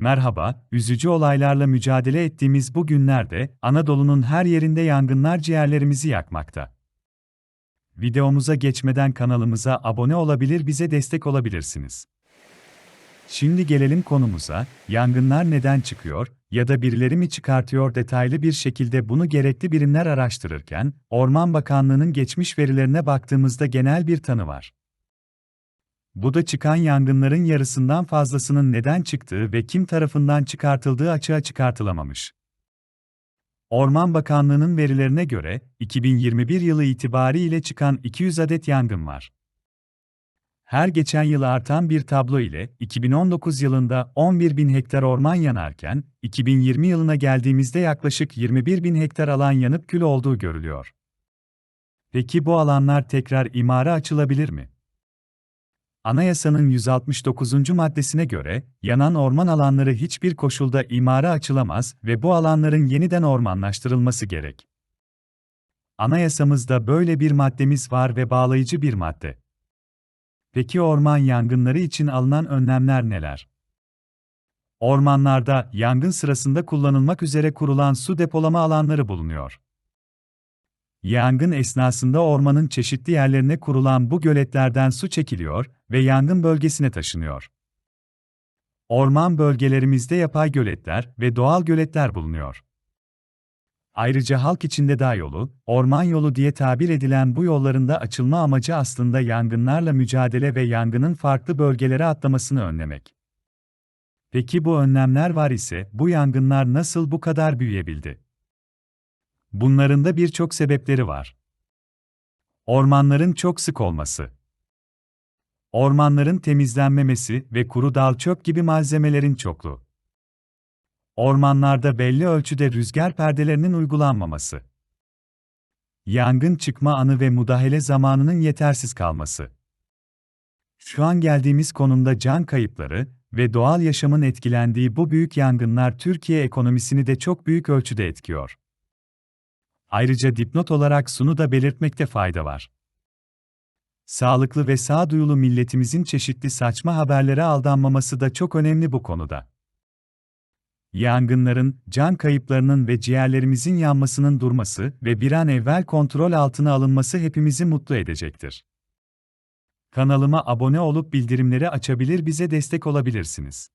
Merhaba, üzücü olaylarla mücadele ettiğimiz bu günlerde Anadolu'nun her yerinde yangınlar ciğerlerimizi yakmakta. Videomuza geçmeden kanalımıza abone olabilir, bize destek olabilirsiniz. Şimdi gelelim konumuza. Yangınlar neden çıkıyor ya da birileri mi çıkartıyor detaylı bir şekilde bunu gerekli birimler araştırırken Orman Bakanlığı'nın geçmiş verilerine baktığımızda genel bir tanı var. Bu da çıkan yangınların yarısından fazlasının neden çıktığı ve kim tarafından çıkartıldığı açığa çıkartılamamış. Orman Bakanlığı'nın verilerine göre 2021 yılı itibariyle çıkan 200 adet yangın var. Her geçen yıl artan bir tablo ile 2019 yılında 11 bin hektar orman yanarken 2020 yılına geldiğimizde yaklaşık 21 bin hektar alan yanıp kül olduğu görülüyor. Peki bu alanlar tekrar imara açılabilir mi? Anayasanın 169. maddesine göre, yanan orman alanları hiçbir koşulda imara açılamaz ve bu alanların yeniden ormanlaştırılması gerek. Anayasamızda böyle bir maddemiz var ve bağlayıcı bir madde. Peki orman yangınları için alınan önlemler neler? Ormanlarda yangın sırasında kullanılmak üzere kurulan su depolama alanları bulunuyor. Yangın esnasında ormanın çeşitli yerlerine kurulan bu göletlerden su çekiliyor ve yangın bölgesine taşınıyor. Orman bölgelerimizde yapay göletler ve doğal göletler bulunuyor. Ayrıca halk içinde dağ yolu, orman yolu diye tabir edilen bu yollarında açılma amacı aslında yangınlarla mücadele ve yangının farklı bölgelere atlamasını önlemek. Peki bu önlemler var ise bu yangınlar nasıl bu kadar büyüyebildi? Bunların da birçok sebepleri var. Ormanların çok sık olması. Ormanların temizlenmemesi ve kuru dal çöp gibi malzemelerin çokluğu. Ormanlarda belli ölçüde rüzgar perdelerinin uygulanmaması. Yangın çıkma anı ve müdahale zamanının yetersiz kalması. Şu an geldiğimiz konumda can kayıpları ve doğal yaşamın etkilendiği bu büyük yangınlar Türkiye ekonomisini de çok büyük ölçüde etkiyor. Ayrıca dipnot olarak sunu da belirtmekte fayda var. Sağlıklı ve sağduyulu milletimizin çeşitli saçma haberlere aldanmaması da çok önemli bu konuda. Yangınların, can kayıplarının ve ciğerlerimizin yanmasının durması ve bir an evvel kontrol altına alınması hepimizi mutlu edecektir. Kanalıma abone olup bildirimleri açabilir bize destek olabilirsiniz.